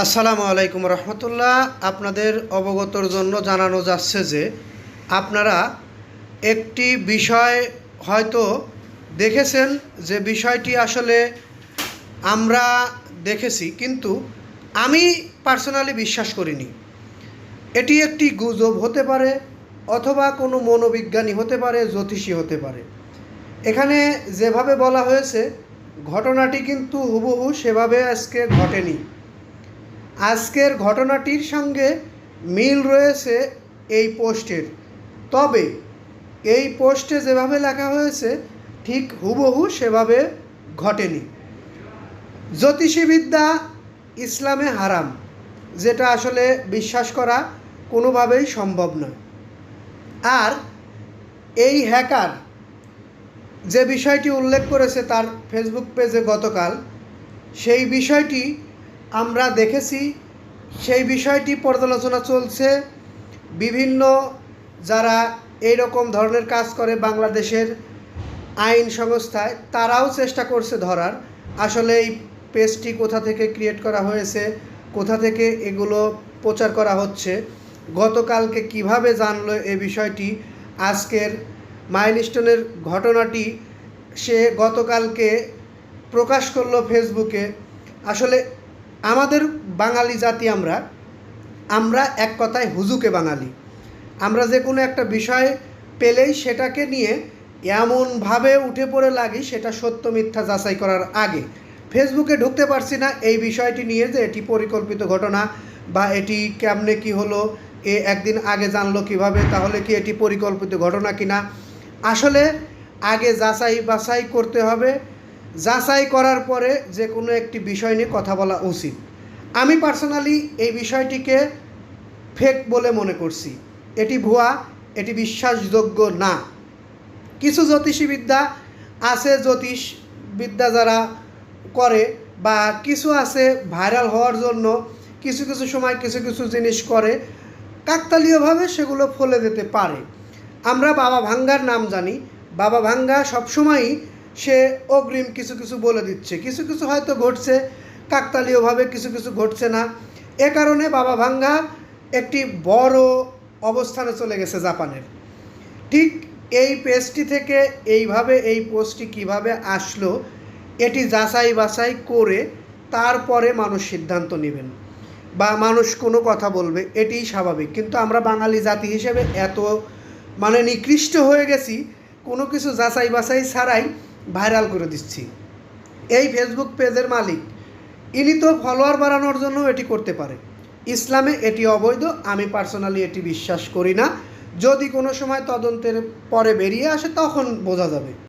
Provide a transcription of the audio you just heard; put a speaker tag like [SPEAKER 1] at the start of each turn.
[SPEAKER 1] আসসালামু আলাইকুম রহমতুল্লাহ। আপনাদের অবগতর জন্য জানানো যাচ্ছে যে, আপনারা একটি বিষয় হয়তো দেখেছেন যে বিষয়টি আসলে আমরা দেখেছি, কিন্তু আমি পার্সোনালি বিশ্বাস করিনি। এটি একটি গুজব হতে পারে অথবা কোনো মনোবিজ্ঞানী হতে পারে, জ্যোতিষী হতে পারে। এখানে যেভাবে বলা হয়েছে, ঘটনাটি কিন্তু হুবহু সেভাবে আজকে ঘটেনি। আজকের ঘটনাটির সঙ্গে মিল রয়েছে এই পোস্টের। তবে এই পোস্টে যেভাবে লেখা হয়েছে, ঠিক হুবহু সেভাবে ঘটেনি। জ্যোতিষীবিদ্যা ইসলামে হারাম, যেটা আসলে বিশ্বাস করা কোনোভাবেই সম্ভব নয়। আর এই হ্যাকার যে বিষয়টি উল্লেখ করেছে তার ফেসবুক পেজে গতকাল, সেই বিষয়টি আমরা দেখেছি সেই বিষয়টি পর্যালোচনা চলছে। বিভিন্ন যারা এই রকম ধরনের কাজ করে বাংলাদেশের আইন সংস্থায়, তারাও চেষ্টা করছে ধরার। আসলে এই পেজটি কোথা থেকে ক্রিয়েট করা হয়েছে, কোথা থেকে এগুলো প্রচার করা হচ্ছে, গতকালকে কীভাবে জানলো এই বিষয়টি, আজকের মাইলস্টোনের ঘটনাটি সে গতকালকে প্রকাশ করল ফেসবুকে। আসলে আমাদের বাঙালি জাতি আমরা আমরা এক কথায় হুজুকে বাঙালি। আমরা যে কোনো একটা বিষয় পেলেই সেটাকে নিয়ে এমনভাবে উঠে পড়ে লাগি সেটা সত্য মিথ্যা যাচাই করার আগে। ফেসবুকে ঢুকতে পারছি না এই বিষয়টি নিয়ে যে এটি পরিকল্পিত ঘটনা বা এটি কেমনে কি হলো, এ একদিন আগে জানলো কীভাবে, তাহলে কি এটি পরিকল্পিত ঘটনা কিনা। আসলে আগে যাচাই বাছাই করতে হবে যাচাই করার পরে যে কোনো একটি বিষয় নিয়ে কথা বলা উচিত। আমি পার্সোনালি এই বিষয়টিকে ফেক বলে মনে করছি। এটি ভুয়া, এটি বিশ্বাসযোগ্য না। কিছু জ্যোতিষীবিদ্যা আছে জ্যোতিষ বিদ্যা যারা করে বা কিছু আছে ভাইরাল হওয়ার জন্য কিছু কিছু সময় কিছু কিছু জিনিস করে, কাকতালীয়ভাবে সেগুলো ফলে যেতে পারে। আমরা বাবা ভাঙ্গার নাম জানি। বাবা ভাঙ্গা সবসময়ই সে অগ্রিম কিছু কিছু বলে দিচ্ছে। কিছু কিছু হয়তো ঘটছে, কাকতালীয়ভাবে কিছু কিছু ঘটছে না। এ কারণে বাবা ভাঙ্গা একটি বড় অবস্থানে চলে গেছে জাপানের। ঠিক এই পেজটি থেকে এইভাবে এই পোস্টটি কীভাবে আসলো, এটি যাচাই বাছাই করে তারপরে মানুষ সিদ্ধান্ত নেবেন বা মানুষ কোনো কথা বলবে, এটিই স্বাভাবিক। কিন্তু আমরা বাঙালি জাতি হিসেবে এত মানে নিকৃষ্ট হয়ে গেছি, কোনো কিছু যাচাই বাছাই ছাড়াই ভাইরাল করে দিচ্ছি। এই ফেসবুক পেজের মালিক, ইনি তো ফলোয়ার বাড়ানোর জন্য এটি করতে পারে। ইসলামে এটি অবৈধ, আমি পার্সোনালি এটি বিশ্বাস করি না। যদি কোনো সময় তদন্তের পরে বেরিয়ে আসে, তখন বোঝা যাবে।